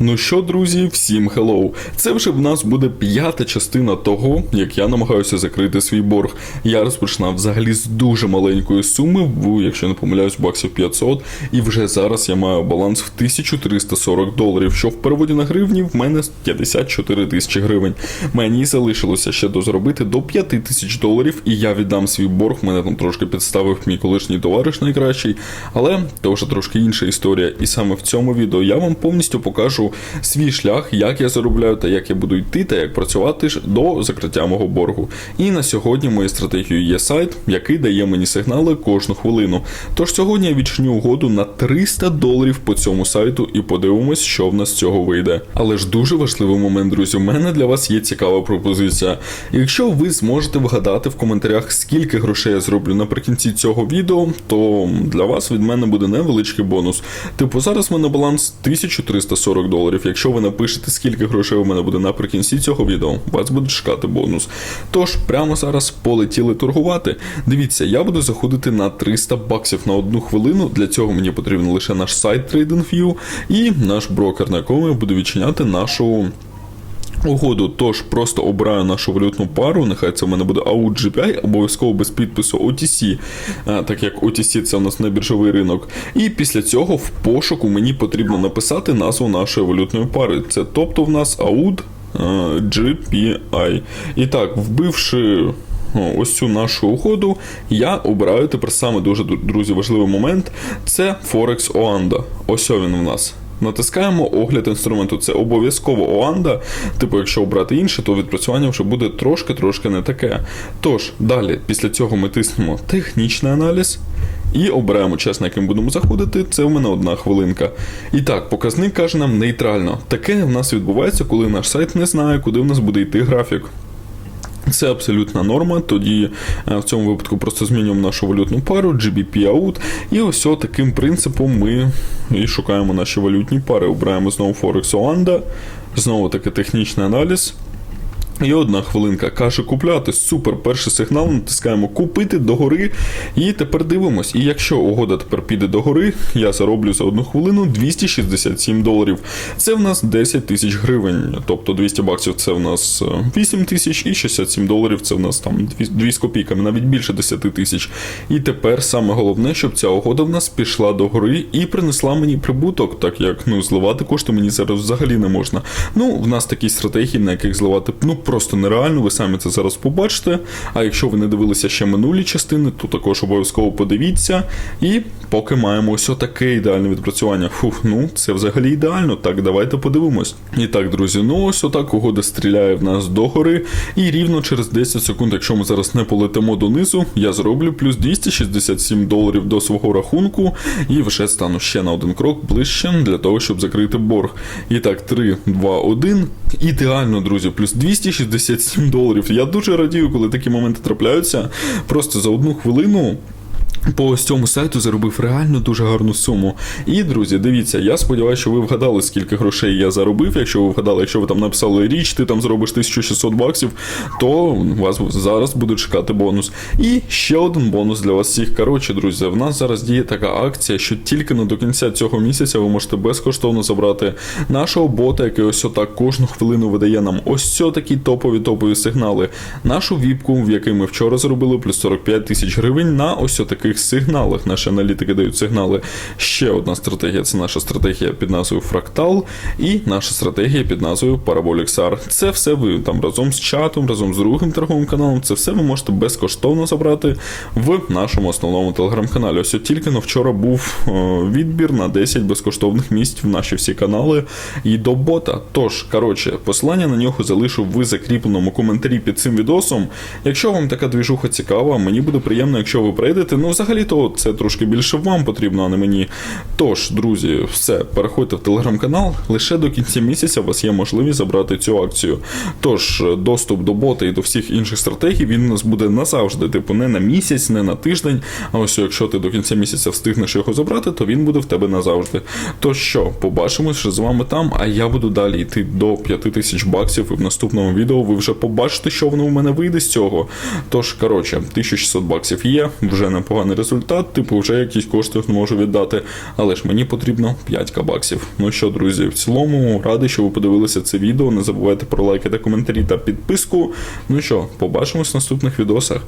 Ну що, друзі, всім хеллоу. Це вже в нас буде п'ята частина того, як я намагаюся закрити свій борг. Я розпочинав взагалі з дуже маленької суми, в, якщо не помиляюсь, баксів 500, і вже зараз я маю баланс в 1340 доларів, що в переводі на гривні в мене 54 тисячі гривень. Мені залишилося ще дозробити до 5 тисяч доларів, і я віддам свій борг. Мене там трошки підставив мій колишній товариш найкращий, але це вже трошки інша історія. І саме в цьому відео я вам повністю покажу свій шлях, як я заробляю та як я буду йти, та як працювати до закриття мого боргу. І на сьогодні моєю стратегією є сайт, який дає мені сигнали кожну хвилину. Тож сьогодні я відчиню угоду на 300 доларів по цьому сайту і подивимось, що в нас з цього вийде. Але ж дуже важливий момент, друзі. У мене для вас є цікава пропозиція. Якщо ви зможете вгадати в коментарях, скільки грошей я зроблю наприкінці цього відео, то для вас від мене буде невеличкий бонус. Типу, зараз в мене баланс 1340 доларів. Якщо ви напишете, скільки грошей у мене буде наприкінці цього відео, вас буде чекати бонус. Тож прямо зараз полетіли торгувати. Дивіться, я буду заходити на 300 баксів на одну хвилину. Для цього мені потрібен лише наш сайт TradingView і наш брокер, на якому я буду відчиняти нашу. Угоду, тож просто обираю нашу валютну пару, нехай це в мене буде AUD GPI, обов'язково без підпису OTC, так як OTC це у нас не біржовий ринок. І після цього в пошуку мені потрібно написати назву нашої валютної пари. Це тобто в нас AUD GPI. І так, вбивши. Ось цю нашу угоду я обираю тепер саме дуже друзі важливий момент. Це Forex Oanda. Ось він в нас. Натискаємо огляд інструменту. Це обов'язково Оанда. Типу, якщо обрати інше, то відпрацювання вже буде трошки-трошки не таке. Тож, далі, після цього ми тиснемо технічний аналіз. І обираємо час, на яким будемо заходити. Це в мене одна хвилинка. І так, показник каже нам нейтрально. Таке в нас відбувається, коли наш сайт не знає, куди в нас буде йти графік. Це абсолютна норма. Тоді е, в цьому випадку просто змінюємо нашу валютну пару, GBP out. І ось таким принципом ми і шукаємо наші валютні пари. Обираємо знову Forex Oanda, знову таки технічний аналіз. І одна хвилинка каже купляти. Супер, перший сигнал, натискаємо купити догори. І тепер дивимось. І якщо угода тепер піде догори, я зароблю за одну хвилину 267 доларів. Це в нас 10 тисяч гривень. Тобто 200 баксів це в нас 8 тисяч, і 67 доларів це в нас там 2 з копійками, навіть більше 10 тисяч. І тепер саме головне, щоб ця угода в нас пішла догори і принесла мені прибуток, так як ну зливати кошти мені зараз взагалі не можна. Ну, в нас такі стратегії, на яких зливати ну просто нереально. Ви самі це зараз побачите. А якщо ви не дивилися ще минулі частини, то також обов'язково подивіться. І поки маємо ось таке ідеальне відпрацювання. Фух, ну це взагалі ідеально. Так, давайте подивимось. І так, друзі, ну ось отак угода стріляє в нас догори. І рівно через 10 секунд, якщо ми зараз не полетимо донизу, я зроблю плюс 267 доларів до свого рахунку. І вже стану ще на один крок ближче для того, щоб закрити борг. І так, 3, 2, 1. Ідеально, друзі, плюс 267 доларів. Я дуже радію, коли такі моменти трапляються. Просто за одну хвилину. По ось цьому сайту заробив реально дуже гарну суму. І, друзі, дивіться, я сподіваюся, що ви вгадали, скільки грошей я заробив. Якщо ви вгадали, якщо ви там написали річ, ти там зробиш 1600 баксів, то вас зараз буде чекати бонус. І ще один бонус для вас всіх. Коротше, друзі, в нас зараз діє така акція, що тільки не до кінця цього місяця ви можете безкоштовно забрати нашого бота, який ось отак кожну хвилину видає нам ось такі топові топові сигнали. Нашу віпку, в якій ми вчора зробили, плюс 45 тисяч гривень на ось таких сигналах. Наші аналітики дають сигнали. Ще одна стратегія це наша стратегія під назвою Фрактал, і наша стратегія під назвою Parabolic SAR. Це все ви там разом з чатом, разом з другим торговим каналом. Це все ви можете безкоштовно забрати в нашому основному телеграм-каналі. Ось тільки но вчора був е, відбір на 10 безкоштовних місць в наші всі канали і до бота. Тож, коротше, посилання на нього залишу в закріпленому коментарі під цим відосом. Якщо вам така двіжуха цікава, мені буде приємно, якщо ви прийдете. Ну, взагалі-то це трошки більше вам потрібно, а не мені. Тож, друзі, все, переходьте в телеграм-канал. Лише до кінця місяця у вас є можливість забрати цю акцію. Тож, доступ до бота і до всіх інших стратегій він у нас буде назавжди. Типу, не на місяць, не на тиждень. А ось якщо ти до кінця місяця встигнеш його забрати, то він буде в тебе назавжди. То що, побачимось з вами там, а я буду далі йти до 5000 баксів. І в наступному відео ви вже побачите, що воно в мене вийде з цього. Тож, коротше, 1600 баксів є, вже непогано непоганий результат, типу вже якісь кошти зможу віддати, але ж мені потрібно 5 кабаксів. Ну що, друзі, в цілому радий, що ви подивилися це відео. Не забувайте про лайки та коментарі та підписку. Ну що, побачимось в наступних відосах.